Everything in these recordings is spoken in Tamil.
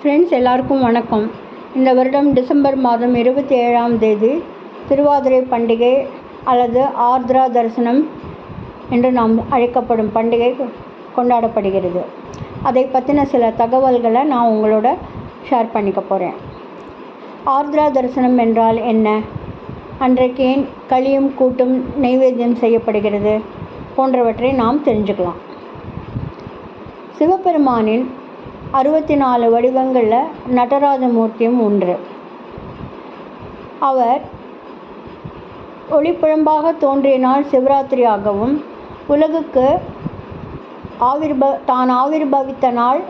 ஃப்ரெண்ட்ஸ் எல்லாருக்கும் வணக்கம். இந்த வருடம் டிசம்பர் மாதம் இருபத்தி ஏழாம் தேதி திருவாதிரை பண்டிகை அல்லது ஆர்திரா தரிசனம் என்று நாம் அழைக்கப்படும் பண்டிகை கொண்டாடப்படுகிறது. அதை பற்றின சில தகவல்களை நான் உங்களோட ஷேர் பண்ணிக்க போகிறேன் ஆர்திரா தரிசனம் என்றால் என்ன? அன்றைக்கு ஏன் களியும் கூட்டும் நைவேத்தியம் செய்யப்படுகிறது போன்றவற்றை நாம் தெரிஞ்சுக்கலாம். சிவபெருமானின் அறுபத்தி நாலு வடிவங்களில் நடராஜமூர்த்தியும் ஒன்று. அவர் ஒளிப்புழம்பாக தோன்றிய நாள் சிவராத்திரியாகவும் உலகுக்கு ஆவிர்ப தான் ஆவிர்பவித்த நாள்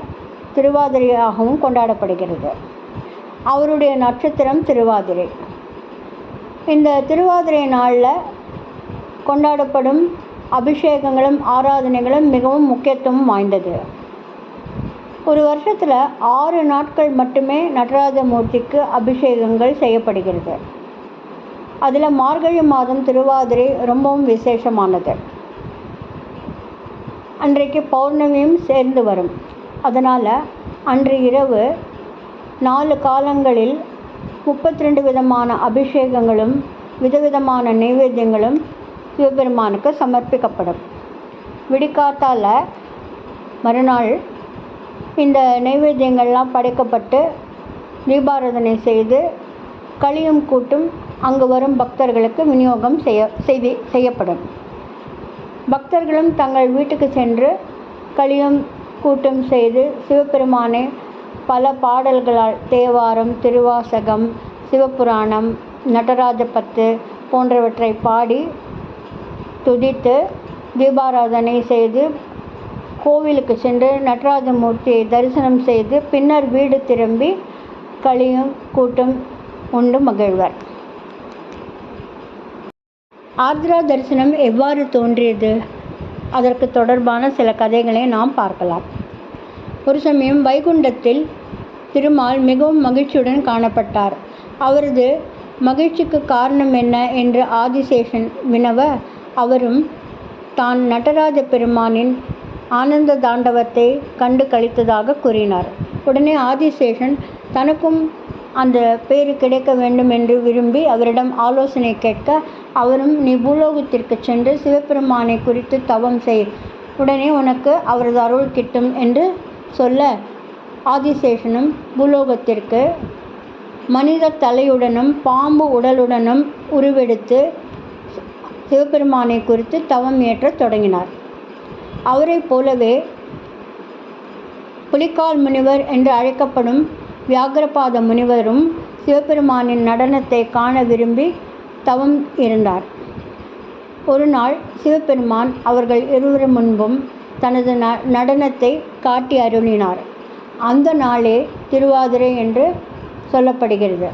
திருவாதிரையாகவும் கொண்டாடப்படுகிறது. அவருடைய நட்சத்திரம் திருவாதிரை. இந்த திருவாதிரை நாளில் கொண்டாடப்படும் அபிஷேகங்களும் ஆராதனைகளும் மிகவும் முக்கியத்துவம் வாய்ந்தது. ஒரு வருஷத்தில் ஆறு நாட்கள் மட்டுமே நடராஜமூர்த்திக்கு அபிஷேகங்கள் செய்யப்படுகிறது. அதில் மார்கழி மாதம் திருவாதிரை ரொம்பவும் விசேஷமானது. அன்றைக்கு பௌர்ணமியும் சேர்ந்து வரும். அதனால் அன்று இரவு நாலு காலங்களில் முப்பத்தி ரெண்டு விதமான அபிஷேகங்களும் விதவிதமான நைவேத்தியங்களும் சிவபெருமானுக்கு சமர்ப்பிக்கப்படும். விடிக்காத்தால் மறுநாள் இந்த நைவேத்தியங்கள்லாம் படைக்கப்பட்டு தீபாராதனை செய்து களியும் கூட்டும் அங்கு வரும் பக்தர்களுக்கு விநியோகம் செய்ய செய்தி செய்யப்படும். பக்தர்களும் தங்கள் வீட்டுக்கு சென்று களியும் கூட்டும் செய்து சிவபெருமானை பல பாடல்களால் தேவாரம் திருவாசகம் சிவபுராணம் நடராஜ பத்து போன்றவற்றை பாடி துதித்து தீபாராதனை செய்து கோவிலுக்கு சென்று நடராஜ மூர்த்தியை தரிசனம் செய்து பின்னர் வீடு திரும்பி களியும் கூட்டும் உண்டு மகிழ்வர். ஆத்ரா தரிசனம் எவ்வாறு தோன்றியது? அதற்கு தொடர்பான சில கதைகளை நாம் பார்க்கலாம். ஒரு சமயம் வைகுண்டத்தில் திருமால் மிகவும் மகிழ்ச்சியுடன் காணப்பட்டார். அவரது மகிழ்ச்சிக்கு காரணம் என்ன என்று ஆதிசேஷன் வினவ அவரும் தான் நடராஜ பெருமானின் ஆனந்த தாண்டவத்தை கண்டு கழித்ததாக கூறினார். உடனே ஆதிசேஷன் தனக்கும் அந்த பேரு கிடைக்க வேண்டும் என்று விரும்பி அவரிடம் ஆலோசனை கேட்க அவரும் நீ பூலோகத்திற்கு சென்று சிவபெருமானை குறித்து தவம் செய். உடனே உனக்கு அவரது அருள் கிட்டும் என்று சொல்ல ஆதிசேஷனும் பூலோகத்திற்கு மனித தலையுடனும் பாம்பு உடலுடனும் உருவெடுத்து சிவபெருமானை குறித்து தவம் ஏற்றத் தொடங்கினார். அவரைப் போலவே புலிக்கால் முனிவர் என்று அழைக்கப்படும் வியாகரபாத முனிவரும் சிவபெருமானின் நடனத்தை காண விரும்பி தவம் இருந்தார். ஒரு நாள் சிவபெருமான் அவர்கள் இருவர் முன்பும் தனது ந நடனத்தை காட்டி அருளினார். அந்த நாளே திருவாதிரை என்று சொல்லப்படுகிறது.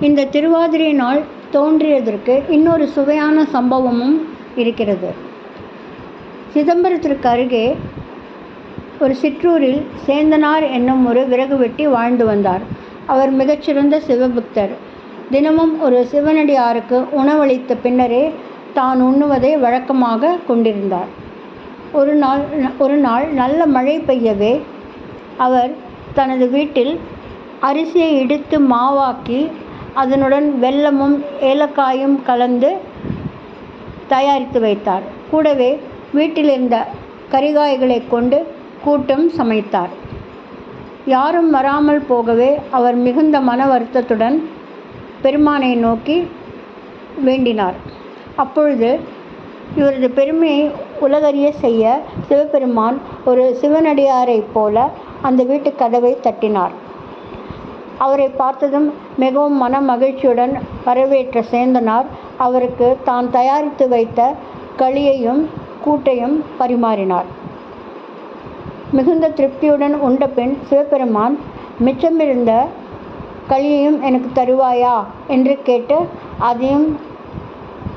இந்த திருவாதிரை நாள் தோன்றியதற்கு இன்னொரு சுவையான சம்பவமும் இருக்கிறது. சிதம்பரத்திற்கு அருகே ஒரு சிற்றூரில் சேந்தனார் என்னும் ஒரு விறகு வெட்டி வாழ்ந்து வந்தார். அவர் மிகச்சிறந்த சிவபக்தர். தினமும் ஒரு சிவனடியாருக்கு உணவளித்த பின்னரே தான் உண்ணுவதை வழக்கமாக கொண்டிருந்தார். ஒரு நாள் ஒரு நாள் நல்ல மழை பெய்யவே அவர் தனது வீட்டில் அரிசியை இடித்து மாவாக்கி அதனுடன் வெல்லமும் ஏலக்காயும் கலந்து தயாரித்து வைத்தார். கூடவே வீட்டில் இருந்த கரிகாய்களை கொண்டு கூட்டம் சமைத்தார். யாரும் வராமல் போகவே அவர் மிகுந்த மன வருத்தத்துடன் பெருமானை நோக்கி வேண்டினார். அப்பொழுது இவரது பெருமையை உலகறிய செய்ய சிவபெருமான் ஒரு சிவனடியாரைப் போல அந்த வீட்டு கதவை தட்டினார். அவரை பார்த்ததும் மிகவும் மன மகிழ்ச்சியுடன் வரவேற்ற சேந்தனார் அவருக்கு தான் தயாரித்து வைத்த களியையும் கூட்டையும் பரிமாறினார் மிகுந்த திருப்தியுடன் உண்ட பின் சிவபெருமான் மிச்சமிருந்த களியையும் எனக்கு தருவாயா? என்று கேட்டு அதையும்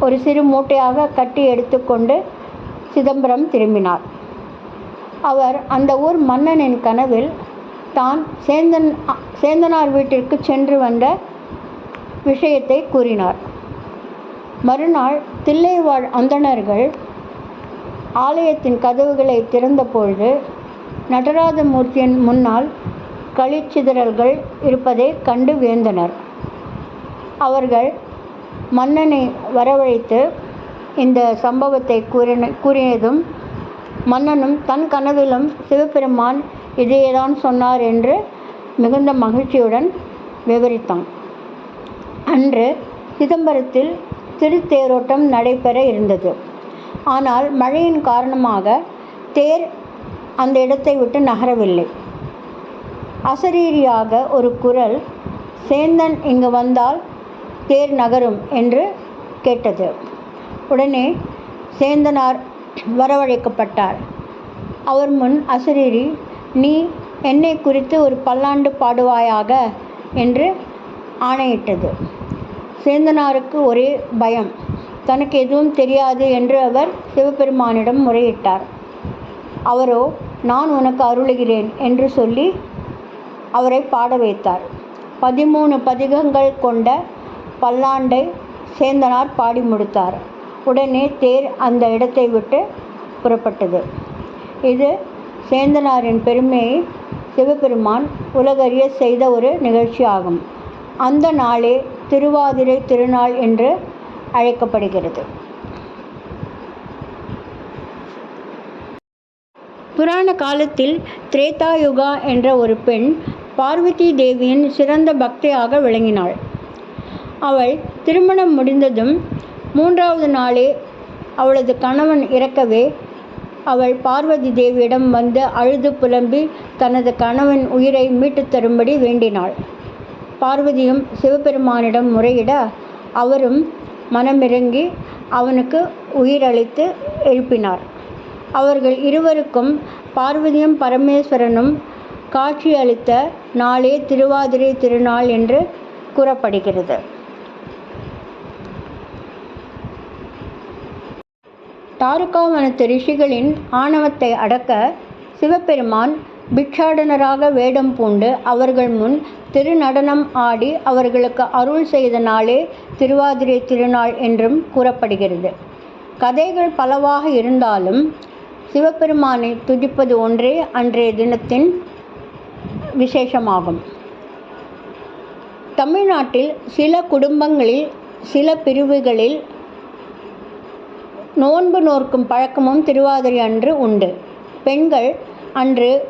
ஒரு சிறு மூட்டையாக கட்டி எடுத்துக்கொண்டு சிதம்பரம் திரும்பினார் அவர் அந்த ஊர் மன்னனின் கனவில் தான் சேந்தன் சேந்தனார் வீட்டிற்கு சென்று வந்த விஷயத்தை கூறினார். மறுநாள் தில்லைவாழ் அந்தணர்கள் ஆலயத்தின் கதவுகளை திறந்தபொழுது நடராஜமூர்த்தியின் முன்னால் களிச்சிதறல்கள் இருப்பதை கண்டு வியந்தனர். அவர்கள் மன்னனை வரவழைத்து இந்த சம்பவத்தை கூறின கூறியதும் மன்னனும் தன் கனவிலும் சிவபெருமான் இதையேதான் சொன்னார் என்று மிகுந்த மகிழ்ச்சியுடன் விவரித்தான். அன்று சிதம்பரத்தில் திருத்தேரோட்டம் நடைபெற இருந்தது. ஆனால் மழையின் காரணமாக தேர் அந்த இடத்தை விட்டு நகரவில்லை. அசரீரியாக ஒரு குரல் சேந்தன் இங்கு வந்தால் தேர் நகரும் என்று கேட்டது. உடனே சேந்தனார் வரவழைக்கப்பட்டார். அவர் முன் அசரீரி நீ என்னை குறித்து ஒரு பல்லாண்டு பாடுவாயாக என்று ஆணையிட்டது. சேந்தனாருக்கு ஒரே பயம். தனக்கு எதுவும் தெரியாது என்று அவர் சிவபெருமானிடம் முறையிட்டார். அவரோ நான் உனக்கு அருளுகிறேன் என்று சொல்லி அவரை பாட வைத்தார். பதிமூணு பதிகங்கள் கொண்ட பல்லாண்டை சேந்தனார் பாடி முடித்தார். உடனே தேர் அந்த இடத்தை விட்டு புறப்பட்டது. இது சேந்தனாரின் பெருமையை சிவபெருமான் உலகறிய செய்த ஒரு நிகழ்ச்சி ஆகும் அந்த நாளே திருவாதிரை திருநாள் என்று அழைக்கப்படுகிறது. புராண காலத்தில் திரேதா யுகா என்ற ஒரு பெண் பார்வதி தேவியின் சிறந்த பக்தியாக விளங்கினாள். அவள் திருமணம் முடிந்ததும் மூன்றாவது நாளே அவளது கணவன் இறக்கவே அவள் பார்வதி தேவியிடம் வந்து அழுது புலம்பி தனது கணவன் உயிரை மீட்டுத் தரும்படி வேண்டினாள். பார்வதியும் சிவபெருமானிடம் முறையிட அவரும் மனமிரங்கி அவனுக்கு உயிரளித்து எழுப்பினார். அவர்கள் இருவருக்கும் பார்வதியும் பரமேஸ்வரனும் காட்சியளித்த நாளே திருவாதிரைத் திருநாள் என்று கூறப்படுகிறது. தாருகாவனத்து ரிஷிகளின் ஆணவத்தை அடக்க சிவபெருமான் பிக்ஷாடனராக வேடம் பூண்டு அவர்கள் முன் திருநடனம் ஆடி அவர்களுக்கு அருள் செய்த நாளே திருவாதிரை திருநாள் என்றும் கூறப்படுகிறது. கதைகள் பலவாக இருந்தாலும் சிவபெருமானைத் துதிப்பது ஒன்றே அன்றைய தினத்தின் விசேஷமாகும். தமிழ்நாட்டில் சில குடும்பங்களில் சில பிரிவுகளில் நோன்பு நோர்க்கும் பழக்கமும் திருவாதிரை அன்று உண்டு. பெண்கள் அன்று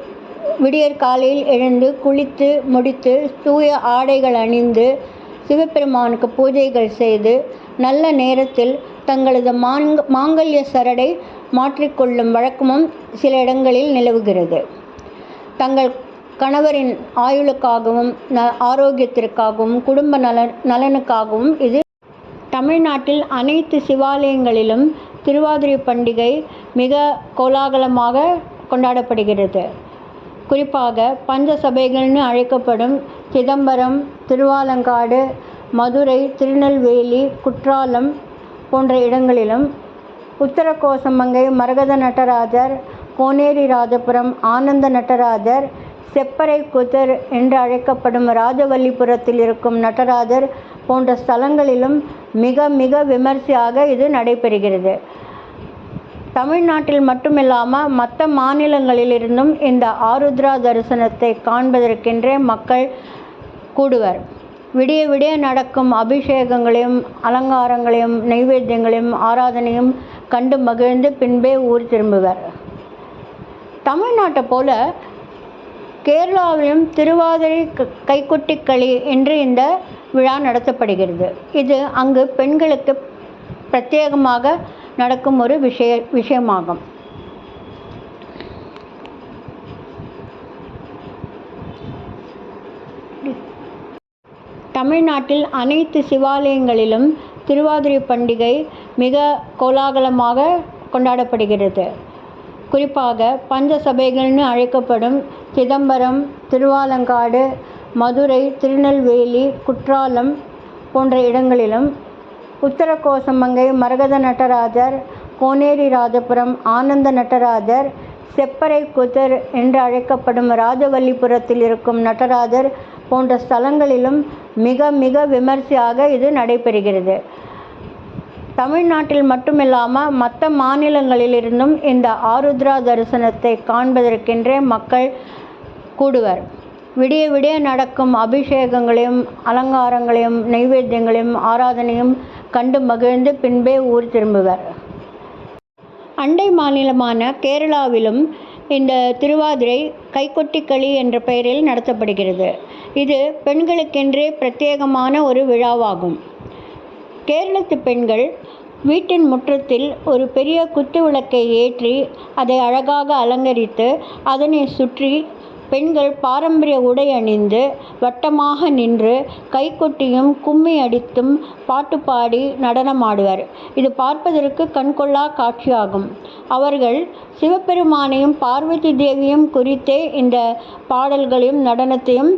விடியற்காலையில் எழுந்து குளித்து முடித்து தூய ஆடைகள் அணிந்து சிவபெருமானுக்கு பூஜைகள் செய்து நல்ல நேரத்தில் தங்களது மாங் மாங்கல்ய சரடை மாற்றிக்கொள்ளும் வழக்கமும் சில இடங்களில் நிலவுகிறது. தங்கள் கணவரின் ஆயுளுக்காகவும் ந ஆரோக்கியத்திற்காகவும் குடும்ப நலன் நலனுக்காகவும் இது தமிழ்நாட்டில் அனைத்து சிவாலயங்களிலும் திருவாதிரை பண்டிகை மிக கோலாகலமாக கொண்டாடப்படுகிறது. குறிப்பாக பஞ்ச சபைகள்னு அழைக்கப்படும் சிதம்பரம் திருவாலங்காடு மதுரை திருநெல்வேலி குற்றாலம் போன்ற இடங்களிலும் உத்தரகோசமங்கை மரகத நடராஜர் கோனேரிராஜபுரம் ஆனந்த நடராஜர் செப்பறைக்குத்தர் என்று அழைக்கப்படும் ராஜவல்லிபுரத்தில் இருக்கும் நடராஜர் போன்ற ஸ்தலங்களிலும் மிக மிக விமர்சையாக இது நடைபெறுகிறது. தமிழ்நாட்டில் மட்டுமில்லாமல் மற்ற மாநிலங்களிலிருந்தும் இந்த ஆருத்ரா தரிசனத்தை காண்பதற்கென்றே மக்கள் கூடுவர். விடிய விடிய நடக்கும் அபிஷேகங்களையும் அலங்காரங்களையும் நைவேத்தியங்களையும் ஆராதனையும் கண்டு மகிழ்ந்து பின்பே ஊர் திரும்புவர். தமிழ்நாட்டைப் போல கேரளாவிலும் திருவாதிரை கைக்குட்டிக் களி என்று இந்த விழா நடத்தப்படுகிறது. இது அங்கு பெண்களுக்கு பிரத்யேகமாக நடக்கும் ஒரு விஷய விஷயமாகும். தமிழ்நாட்டில் அனைத்து சிவாலயங்களிலும் திருவாதிரை பண்டிகை மிக கோலாகலமாக கொண்டாடப்படுகிறது. குறிப்பாக பஞ்ச சபைகள்னு அழைக்கப்படும் சிதம்பரம் திருவாலங்காடு மதுரை திருநெல்வேலி குற்றாலம் போன்ற இடங்களிலும் உத்தர கோசமங்கை மரகத நடராஜர் கோனேரிராஜபுரம் ஆனந்த நடராஜர் செப்பறைக்குத்தர் என்று அழைக்கப்படும் ராஜவல்லிபுரத்தில் இருக்கும் நடராஜர் போன்ற ஸ்தலங்களிலும் மிக மிக விமரிசையாக இது நடைபெறுகிறது. தமிழ்நாட்டில் மட்டுமில்லாமல் மற்ற மாநிலங்களிலிருந்தும் இந்த ஆருத்ரா தரிசனத்தை காண்பதற்கென்றே மக்கள் கூடுவர். விடிய விடிய நடக்கும் அபிஷேகங்களையும் அலங்காரங்களையும் நைவேத்தியங்களையும் ஆராதனையும் கண்டு மகிழ்ந்து பின்பே ஊர் திரும்புவர். அண்டை மாநிலமான கேரளாவிலும் இந்த திருவாதிரை கைக்கொட்டி களி என்ற பெயரில் நடத்தப்படுகிறது. இது பெண்களுக்கென்றே பிரத்யேகமான ஒரு விழாவாகும். கேரளத்து பெண்கள் வீட்டின் முற்றத்தில் ஒரு பெரிய குத்து விளக்கை ஏற்றி அதை அழகாக அலங்கரித்து அதனை சுற்றி பெண்கள் பாரம்பரிய உடை அணிந்து வட்டமாக நின்று கைகொட்டியும் கும்மி அடித்தும் பாட்டு பாடி நடனமாடுவர். இது பார்ப்பதற்கு கண்கொள்ளா காட்சியாகும். அவர்கள் சிவபெருமானையும் பார்வதி தேவியும் குறித்தே இந்த பாடல்களையும் நடனத்தையும்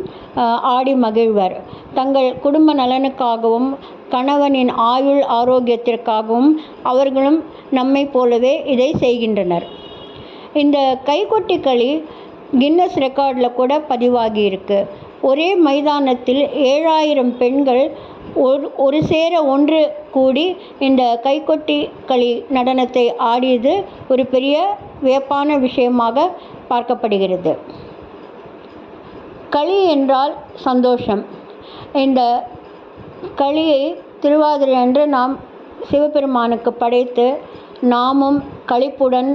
ஆடி மகிழ்வர். தங்கள் குடும்ப நலனுக்காகவும் கணவனின் ஆயுள் ஆரோக்கியத்திற்காகவும் அவர்களும் நம்மைப் போலவே இதை செய்கின்றனர். இந்த கைகொட்டி களி கின்னஸ் ரெக்கார்டில் கூட பதிவாகியிருக்கு. ஒரே மைதானத்தில் ஏழாயிரம் பெண்கள் ஒரு ஒரு சேர ஒன்று கூடி இந்த கைக்கொட்டி களி நடனத்தை ஆடியது ஒரு பெரிய வியப்பான விஷயமாக பார்க்கப்படுகிறது. களி என்றால் சந்தோஷம். இந்த களியை திருவாதிரை அன்று நாம் சிவபெருமானுக்கு படைத்து நாமும் களிப்புடன்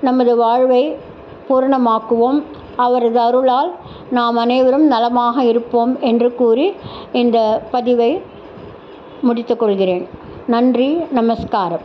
நமது வாழ்வை பூரணமாக்குவோம். அவரது அருளால் நாம் அனைவரும் நலமாக இருப்போம் என்று கூறி இந்த பதிவை முடித்துக்கொள்கிறேன் நன்றி நமஸ்காரம்.